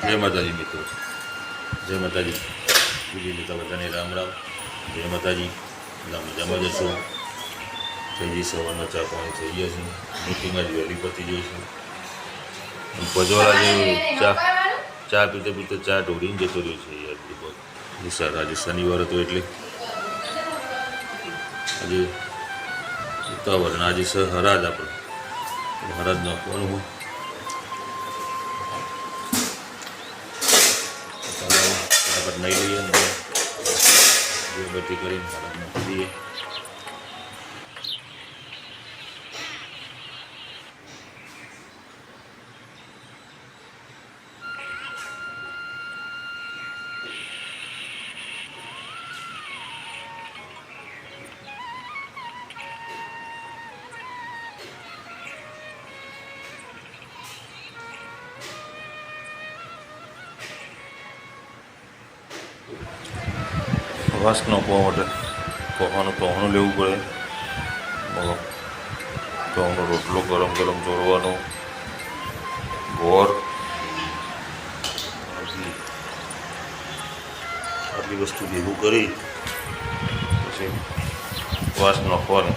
જય માતાજી મિત્રો. જય માતાજી. બીજી રીતે બધાને રામ રામ. જય માતાજી. બધા મજામાં જશો થઈ સવારના ચા પાણી થઈ ગયા છે. મીટિંગમાં જ વહેલી પતી જઈશું છે. જેવું ચા ચા પીતે પીતે ચા ઢોળીને જતો રહ્યો છે યાર નિશાળ આજે શનિવાર હતો એટલે. આજે ઉતાવળ આજે સ, હરાજ આપણે. હરાજ નાખવાનું હોય ચાલો ફટાફટ નહીં લઈએ ને જે બધી કરીને ફટાફટ નાખી દઈએ. વાસ ન પોવા માટે કોહાનું તોહણું લેવું પડે. મતલબ રોટલો ગરમ ગરમ ચોરવાનો ગોર આટલી. વસ્તુ ભેગું કરી. પછી વાસ નાખવાની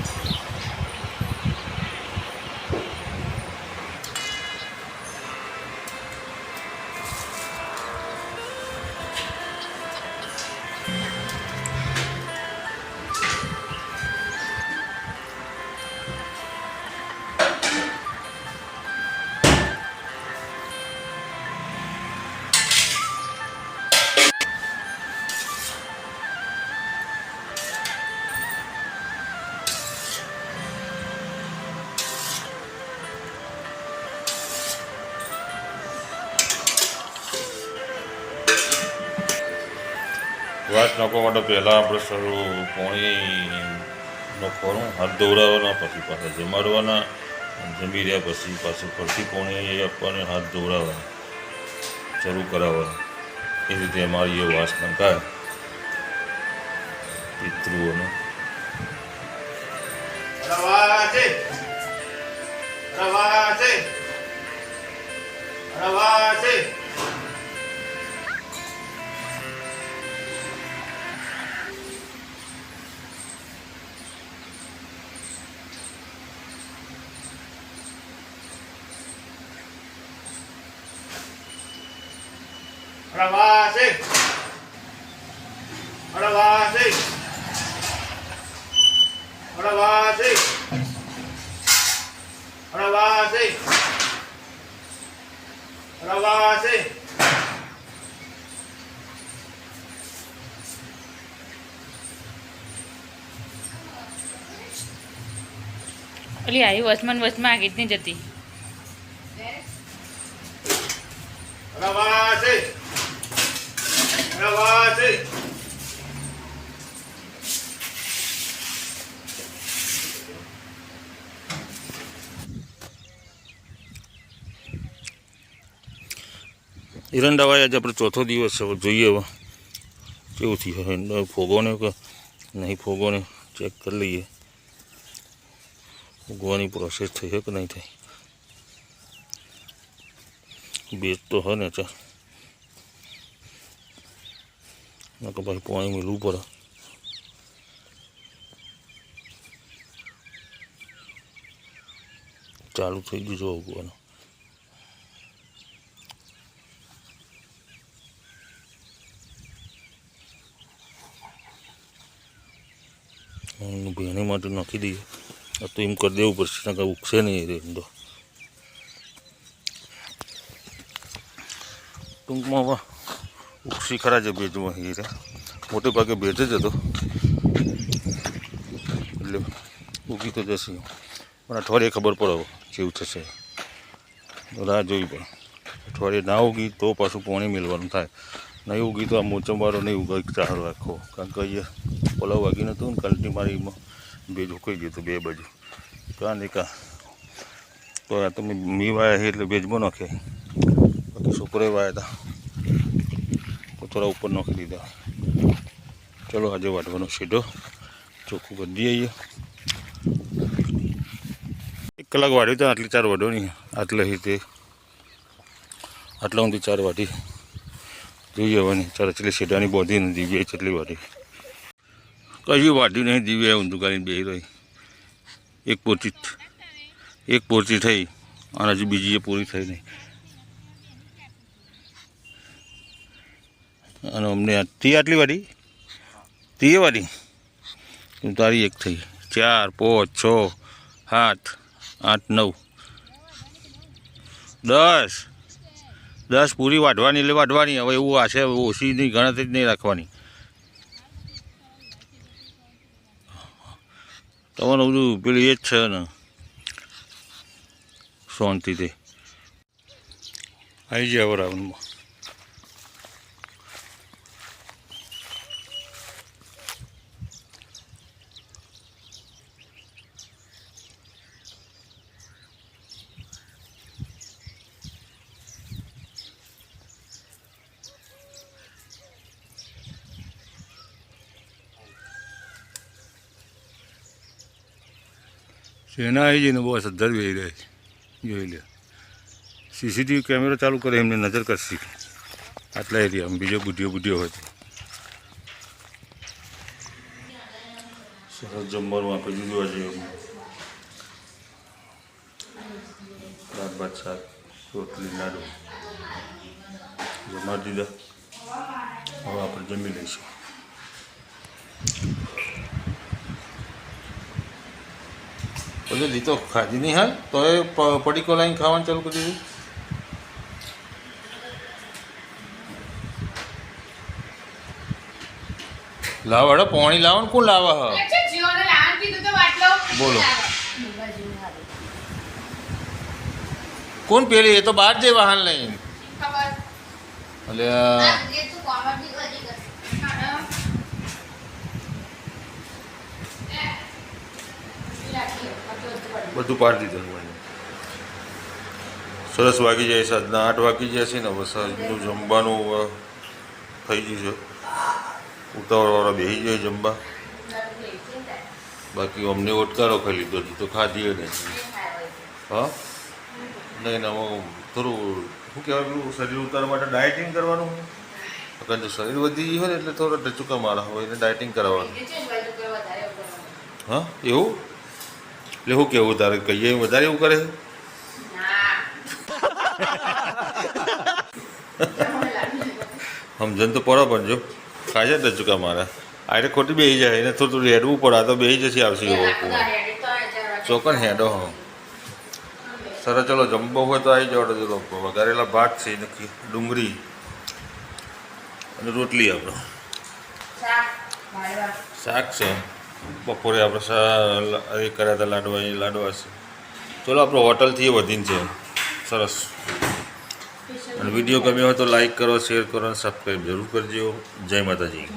વાસ નાખવા માટે પહેલાં આપણે શરૂ પોણી ખોરું હાથ ધોવડાવવાના, પછી પાછા જમાડવાના, જમી રહ્યા, પછી પાછું ફરતી પોણી આપવાની હાથ ધોવડાવવાના, શરૂ કરાવવાના. એ રીતે અમારી એ વાસ નંખાય પિતૃઓને. રવાજે પ્રવાસી. પ્રવાસી. પ્રવાસી. પ્રવાસી. પ્રવાસી. ઓલી આવી વચમાં વસમાં આ જતી પ્રવાસી. રવાજે એરંડાવાય આજે આપણે ચોથો દિવસ છે, હવે જોઈએ હવે કેવું થયું. ફોગોને કે નહીં ફોગોને ચેક કરી લઈએ. ફોગવાની પ્રોસેસ થઈ છે કે નહીં થઈ? બેજ તો હે ને ચા નકર પછી પાણી મેળવું પડે ચાલુ થઈ ગયું જો ઉગવાનું ભેણી માટે નાખી દઈએ આ તો એમ કરી દેવું પડશે નકર ઉગશે નહીં રે તો ટૂંકમાં હવે ખરા છે ભેજમાં એ મોટે ભાગે ભેજ જ હતો. એટલે ઉગી તો જશે. પણ અઠવાડિયે ખબર પડે કેવું થશે. રાહ જોવી પડે. અઠવાડિયે ના ઉગી તો પાછું પાણી મેળવાનું થાય. નહીં ઉગી તો આ મોચમવાળો નહીં ઉગાય ચાર રાખો. કારણ કે અહીંયા પલાવ વાગી નહોતું ને કલ્ટી મારીમાં ભેજ ઉકાઈ ગયું હતું બે બાજુ. કાં ને કાં. તો આ તમે મી વાયા એટલે ભેજમાં નાખે બાકી છોકરાએ વાયા હતા. થોડા ઉપર નાખી દીધા. ચલો, આજે વાટવાનો સીધો ચોખ્ખું કરી દઈએ એક કલાક વાઢ્યું તો આટલી ચાર વડો નહીં. આટલે રીતે આટલા ઊંધી ચાર વાટી જોઈએ હવે ચાર એટલી શેડાની બોધી ને દિવ્ય કેટલી વાટી કશું વાટ્યું નહીં. દિવ્ય ઊંધું કાઢીને બે રહી. એક પોચી એક પોચી થઈ. અને હજી બીજી એ પૂરી થઈ નહીં. અને અમને આ- તી આટલી વાડી તીએ વાડી તું તારી એક થઈ. ચાર, પાંચ, છ, સાત, આઠ, નવ. દસ. દસ પૂરી વાઢવાની એટલે વાઢવાની. હવે એવું આશે ઓછીની ગણતરી જ નહીં રાખવાની. તમારું બધું પેલી એ જ છે ને. શાંતિથી. આવી જાય હવે રાઉન્ડમાં બહુ અધર વેઈ રહે છે. જોઈ લે. સીસીટીવી કેમેરો ચાલુ કરે, એમને નજર કરશે આટલા એરિયામાં બીજો બુઢિયો બુઢિયો હોય સરસ જમવાનું આપણે દીધું આજે. દાળ, ભાત, શાક, રોટલી, લાડુ. જમા દીધા. હવે આપણે જમી લઈશું. દી તો ખાધી નહીં હાલ તો એ પડીકો લાઈન ખાવાનું ચાલુ કરી દીધું. લાવ હડો પોણી લાવો ને કોણ લાવે હ? બોલો. કોણ પેલી એ તો બહાર જઈ વાહન લઈને. એટલે બધું પાડી દીધેલું મને સરસ વાગી જાય સાંજના આઠ વાગી જાય છે ને હવે સાંજનું જમવાનું થઈ ગયું છે. ઉતાવળવાળા બેસી જાય જમવા. બાકી અમને ઓટકારો ખાઈ લીધો તો ખાધીએ નહીં. હા? નહીં આમાં થોડું શું કહેવાય પેલું શરીર ઉતારવા માટે ડાયટિંગ કરવાનું? કારણ કે શરીર વધી ગયું હોય ને એટલે થોડા ટચુકા મારા હોય એને ડાયટિંગ કરાવવાનું. હા એવું? એટલે શું કેવું તારે? કહીએ વધારે એવું કરે સમજણ તો પડો પણ જો ખાય છે ચૂકા મારા? આરે ખોટી બેસી જાય એને થોડું થોડું હેડવું પડે આ તો બેસી જશે આવશે એવો ચોકન હેડો હો. સરસ ચલો જમવો હોય તો આવી જાવ જો લોકો વઘારેલા ભાત છે નક્કી. ડુંગળી અને રોટલી આપણો. શાક છે. બપોરે આપણે એ કર્યા હતા લાડવા, એ લાડવા છે. ચલો, આપણો હોટલથી વધીને છે. સરસ. અને વીડિયો ગમ્યો હોય તો લાઈક કરો, શેર કરો અને સબસ્ક્રાઈબ જરૂર કરજો. જય માતાજી.